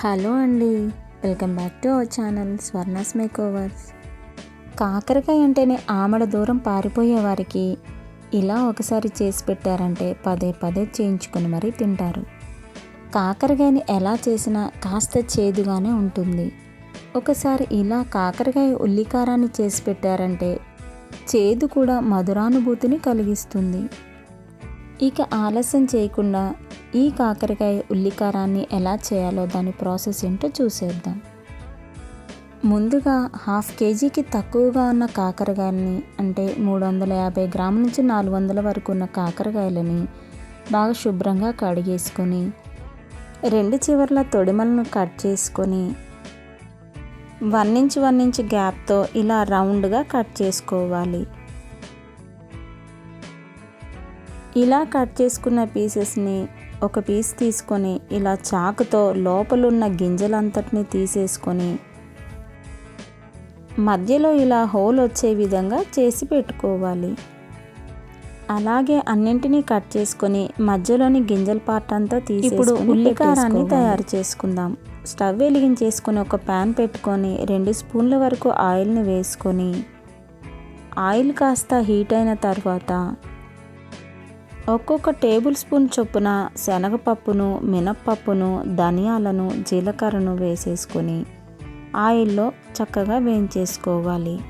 Hello అండి. Welcome back to our channel Swarnas makeovers. కాకరకాయ అంటేనే ఆమడ దూరం పారిపోయే వారికి ఇలా ఒకసారి చేసి పెట్టారంటే పదే పదే చేయించుకుని మరీ తింటారు. కాకరకాయని ఎలా చేసినా కాస్త చేదుగానే ఉంటుంది. ఒకసారి ఇలా కాకరకాయ ఉల్లికారాన్ని చేసి పెట్టారంటే చేదు కూడా మధురానుభూతిని కలిగిస్తుంది. ఇక ఆలస్యం చేయకుండా ఈ కాకరకాయ ఉల్లికారాన్ని ఎలా చేయాలో దాని ప్రాసెస్ ఏంటో చూసేద్దాం. ముందుగా హాఫ్ కేజీకి తక్కువగా ఉన్న కాకరకాయలని అంటే మూడు వందల యాభై గ్రాముల నుంచి నాలుగు వందల వరకు ఉన్న కాకరకాయలని బాగా శుభ్రంగా కడిగేసుకొని రెండు చివర్ల తొడిమలను కట్ చేసుకొని వన్ ఇంచ్ వన్ ఇంచ్ గ్యాప్తో ఇలా రౌండ్గా కట్ చేసుకోవాలి. ఇలా కట్ చేసుకున్న పీసెస్ని ఒక పీస్ తీసుకొని ఇలా చాకుతో లోపలున్న గింజలంతటిని తీసేసుకొని మధ్యలో ఇలా హోల్ వచ్చే విధంగా చేసి పెట్టుకోవాలి. అలాగే అన్నింటినీ కట్ చేసుకొని మధ్యలోని గింజల పార్ట్ అంతా తీసి ఇప్పుడు ఉల్లికారాన్ని తయారు చేసుకుందాం. స్టవ్ వెలిగించేసుకొని ఒక ప్యాన్ పెట్టుకొని రెండు స్పూన్ల వరకు ఆయిల్ని వేసుకొని ఆయిల్ కాస్త హీట్ అయిన తర్వాత ఒక్కొక్క టేబుల్ స్పూన్ చొప్పున శనగపప్పును మినప్పప్పును ధనియాలను జీలకర్రను వేసేసుకొని ఆయిల్లో చక్కగా వేయించేసుకోవాలి.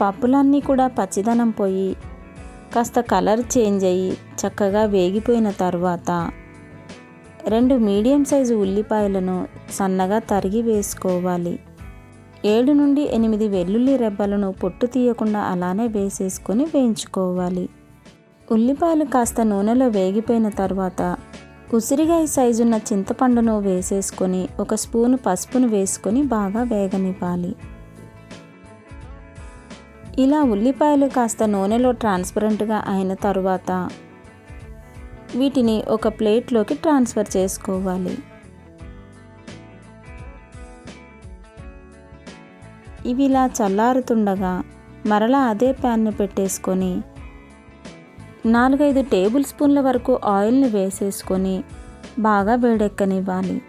పప్పులన్నీ కూడా పచ్చిదనం పోయి కాస్త కలర్ చేంజ్ అయ్యి చక్కగా వేగిపోయిన తర్వాత రెండు మీడియం సైజు ఉల్లిపాయలను సన్నగా తరిగి వేసుకోవాలి. ఏడు నుండి ఎనిమిది వెల్లుల్లి రెబ్బలను పొట్టు తీయకుండా అలానే వేసేసుకొని వేయించుకోవాలి. ఉల్లిపాయలు కాస్త నూనెలో వేగిపోయిన తర్వాత ఉసిరిగాయ సైజున్న చింతపండును వేసేసుకొని ఒక స్పూను పసుపును వేసుకొని బాగా వేగనివ్వాలి. ఇలా ఉల్లిపాయలు కాస్త నూనెలో ట్రాన్స్పరెంట్గా అయిన తర్వాత వీటిని ఒక ప్లేట్లోకి ట్రాన్స్ఫర్ చేసుకోవాలి. ఇవి ఇలా చల్లారుతుండగా మరలా అదే ప్యాన్ను పెట్టేసుకొని నాలుగైదు టేబుల్ స్పూన్ల వరకు ఆయిల్ని వేసేసుకొని బాగా వేడెక్కనివ్వాలి.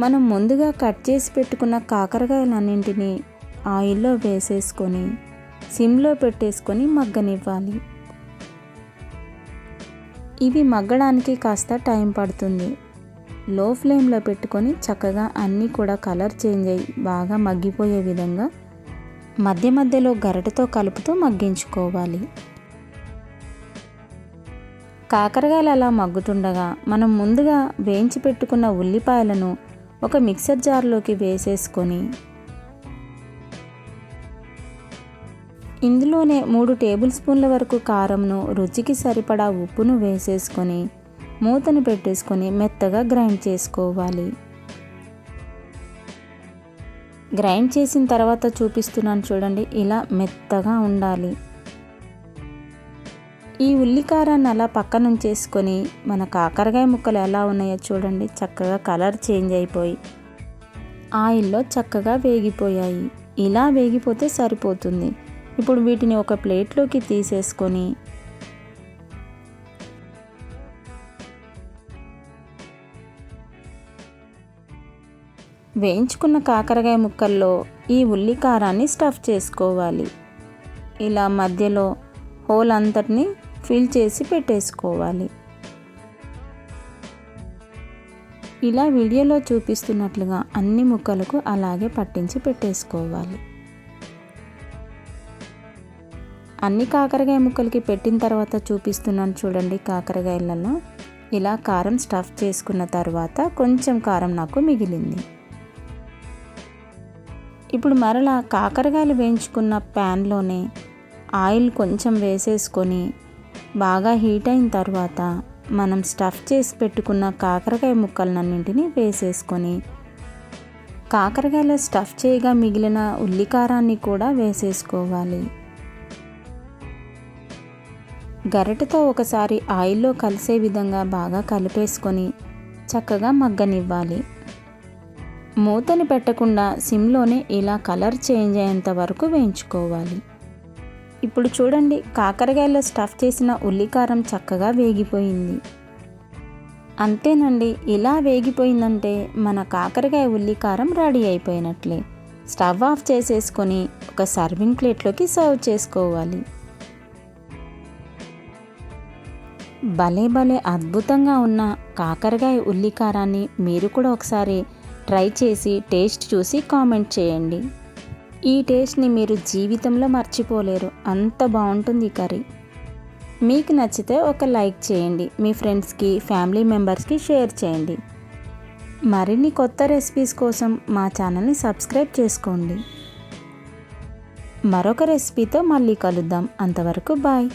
మనం ముందుగా కట్ చేసి పెట్టుకున్న కాకరకాయలన్నింటినీ ఆయిల్లో వేసేసుకొని సిమ్లో పెట్టేసుకొని మగ్గనివ్వాలి. ఇవి మగ్గడానికి కాస్త టైం పడుతుంది. లో ఫ్లేమ్లో పెట్టుకొని చక్కగా అన్నీ కూడా కలర్ చేంజ్ అయ్యి బాగా మగ్గిపోయే విధంగా మధ్య మధ్యలో గరటతో కలుపుతూ మగ్గించుకోవాలి. కాకరకాయలు అలా మగ్గుతుండగా మనం ముందుగా వేయించి పెట్టుకున్న ఉల్లిపాయలను ఒక మిక్సర్ జార్లోకి వేసేసుకొని ఇందులోనే మూడు టేబుల్ స్పూన్ల వరకు కారంను రుచికి సరిపడా ఉప్పును వేసేసుకొని మూతను పెట్టేసుకొని మెత్తగా గ్రైండ్ చేసుకోవాలి. గ్రైండ్ చేసిన తర్వాత చూపిస్తున్నాను చూడండి ఇలా మెత్తగా ఉండాలి. ఈ ఉల్లికారాన్ని అలా పక్కన ఉంచేసుకొని మన కాకరకాయ ముక్కలు ఎలా ఉన్నాయో చూడండి చక్కగా కలర్ చేంజ్ అయిపోయి. ఆయిల్లో చక్కగా వేగిపోయాయి. ఇలా వేగిపోతే సరిపోతుంది. ఇప్పుడు వీటిని ఒక ప్లేట్లోకి తీసేసుకొని వేయించుకున్న కాకరకాయ ముక్కల్లో ఈ ఉల్లి కారాన్ని స్టఫ్ చేసుకోవాలి. ఇలా మధ్యలో హోల్ అంతటిని ఫిల్ చేసి పెట్టేసుకోవాలి. ఇలా వీడియోలో చూపిస్తున్నట్లుగా అన్ని ముక్కలకు అలాగే పట్టించి పెట్టేసుకోవాలి. అన్ని కాకరకాయ ముక్కలకి పెట్టిన తర్వాత చూపిస్తున్నాను చూడండి కాకరకాయలలో ఇలా కారం స్టఫ్ చేసుకున్న తర్వాత కొంచెం కారం నాకు మిగిలింది. ఇప్పుడు మరలా కాకరకాయలు వేయించుకున్న ప్యాన్లోనే ఆయిల్ కొంచెం వేసేసుకొని బాగా హీట్ అయిన తర్వాత మనం స్టఫ్ చేసి పెట్టుకున్న కాకరకాయ ముక్కలన్నింటినీ వేసేసుకొని కాకరకాయలు స్టఫ్ చేయగా మిగిలిన ఉల్లికారాన్ని కూడా వేసేసుకోవాలి. గరిటతో ఒకసారి ఆయిల్లో కలిసే విధంగా బాగా కలిపేసుకొని చక్కగా మగ్గనివ్వాలి. మూతని పెట్టకుండా సిమ్లోనే ఇలా కలర్ చేంజ్ అయ్యేంత వరకు వేయించుకోవాలి. ఇప్పుడు చూడండి కాకరకాయలో స్టఫ్ చేసిన ఉల్లికారం చక్కగా వేగిపోయింది. అంతేనండి ఇలా వేగిపోయిందంటే మన కాకరకాయ ఉల్లికారం రెడీ అయిపోయినట్లే. స్టవ్ ఆఫ్ చేసేసుకొని ఒక సర్వింగ్ ప్లేట్లోకి సర్వ్ చేసుకోవాలి. భలే భలే అద్భుతంగా ఉన్న కాకరకాయ ఉల్లికారాన్ని మీరు కూడా ఒకసారి ట్రై చేసి టేస్ట్ చూసి కామెంట్ చేయండి. ఈ టేస్ట్ని మీరు జీవితంలో మర్చిపోలేరు. అంత బాగుంటుంది ఈ కర్రీ. మీకు నచ్చితే ఒక లైక్ చేయండి. మీ ఫ్రెండ్స్కి ఫ్యామిలీ మెంబర్స్కి షేర్ చేయండి. మరిన్ని కొత్త రెసిపీస్ కోసం మా ఛానల్ని సబ్స్క్రైబ్ చేసుకోండి. మరొక రెసిపీతో మళ్ళీ కలుద్దాం. అంతవరకు బాయ్.